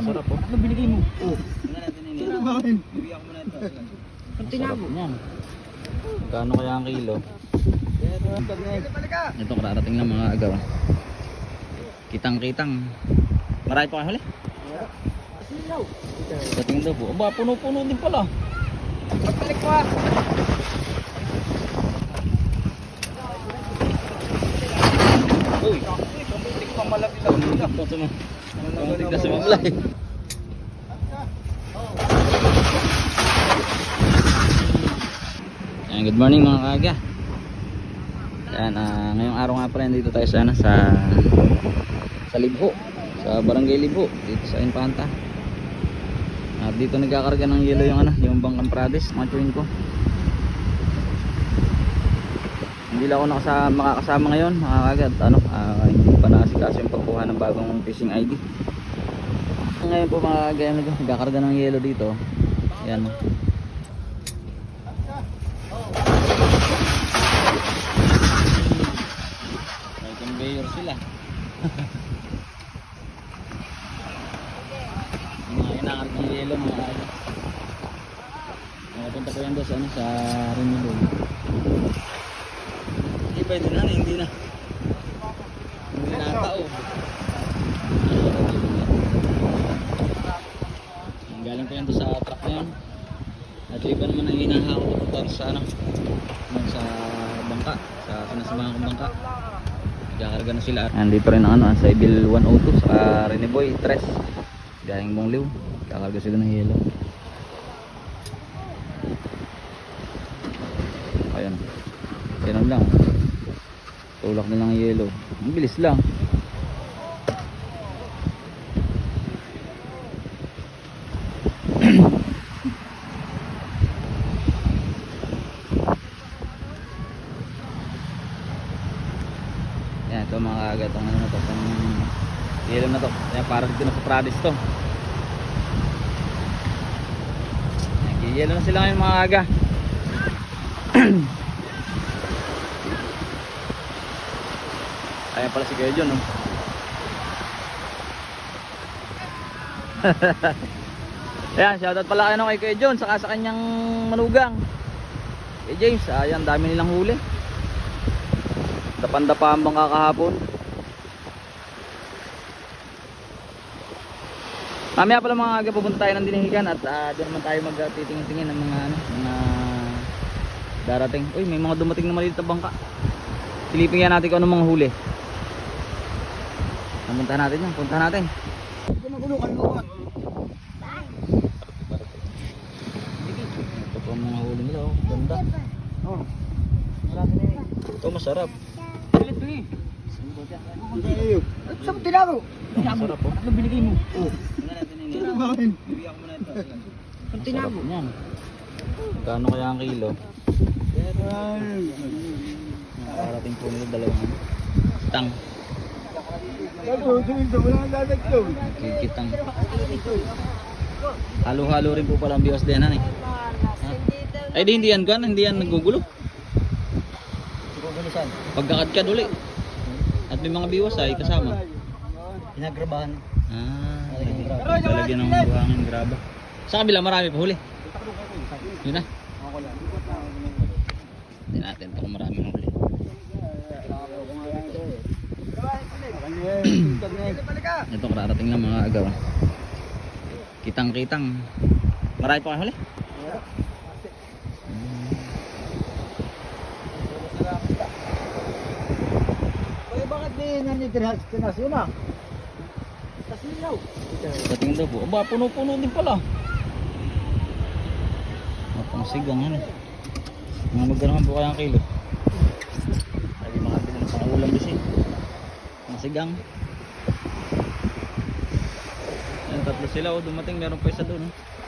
Sarap po. Ano binigay mo? Oh. Bakit? Sarap niyan. Kano kaya ang kilo? Ito kararating lang mga agaw. Kitang-kitang. Marami pa kayo huli? Sa tingin daw po. Aba, puno-puno din pala. Pagbalik ko ah. Uy! Pa malapit dito. Ito mo. Kamutik na sumablay. Ayan, good morning mga kaga. Ayan, ah, ngayong araw nga pala dito tayo sa, ano, sa sa Libho, sa Barangay Libho, dito sa Infanta. At dito nagkakarga ng yelo yung ano, yung Bangkang Prades, mga chewin ko. Hindi lang ako nakasama, makakasama ngayon, mga kagad. Ano, ah, nakasikaso yung pagkuha ng bagong fishing ID. Ngayon po mga kagaya nag nagkakarga ng yelo dito. Ayan. oh. May conveyor sila. Mga inakarga ng yelo mga. Nakapunta ko yan doon sa, ano, sa Renewal. Hindi pwede na, hindi na. Hindi na tao. Ang Galing ko yan doon sa truck na yun. At iba naman ang hinahako ko para sa ano, sa bangka, sa sinasamahan kong bangka. Nagkakarga na sila. Andito rin ang ano, sa Ibil 102 sa Reneboy 3. Galing mong liw. Kakarga sila ng yelo. Ayan. Ganun lang. Tulak na lang ang yelo. Ang bilis lang. Yan, ito mga kaga. Itong ano na to. Itong yelo na to. Yan, parang dito na sa Pradis to. Nag-yelo na sila ngayon mga kaga. Ayan pala si Kuya John, oh. Ayan, shoutout pala kayo no, kay Kuya John saka sa kanyang manugang. Kay James, ayan, dami nilang huli. Dapan-dapa ang bangka kahapon. Mamaya pala mga aga pupunta tayo ng dinihigan at ah, doon naman tayo magtitingin-tingin ng mga ano, mga darating. Uy, may mga dumating na maliit na bangka. Silipin natin kung anong mga huli. Puntahan natin yan, puntahan natin. Magulungan mo. Ito ang mga huli nila, oh. Ganda. Oh. Ito masarap. Pilit to eh. Saan mo tinago? Masarap, oh. Ano binigay mo? Oh. Bakit? Ang tinago. Yan. Kaya ang kilo? Nakarating po nila dalawang tang. Kikitang. Halo-halo rin po pala ang biwas din, eh. Ay di hindi yan kan, hindi yan nagugulo. Pagkakadkad uli. At may mga biwas ay kasama. Pinagrabahan. Ah, lalagyan ng buhangin graba. Sa kabila marami pa huli. Yun na. Hindi natin ito kung maraming huli. Ito kararating lang mga agaw. Kitang-kitang. Marami pa kayo huli? Kaya bakit di nanitiras tinas yun ah? Kasilaw. Sa tingin daw po. Aba, puno-puno din pala. Pang sigang ano. Mga magkano po kaya ang kilo? Lagi makabili ng pang ulam kasi. Pang sigang. Ayan, tatlo sila oh, dumating. Meron pa isa doon. Oh.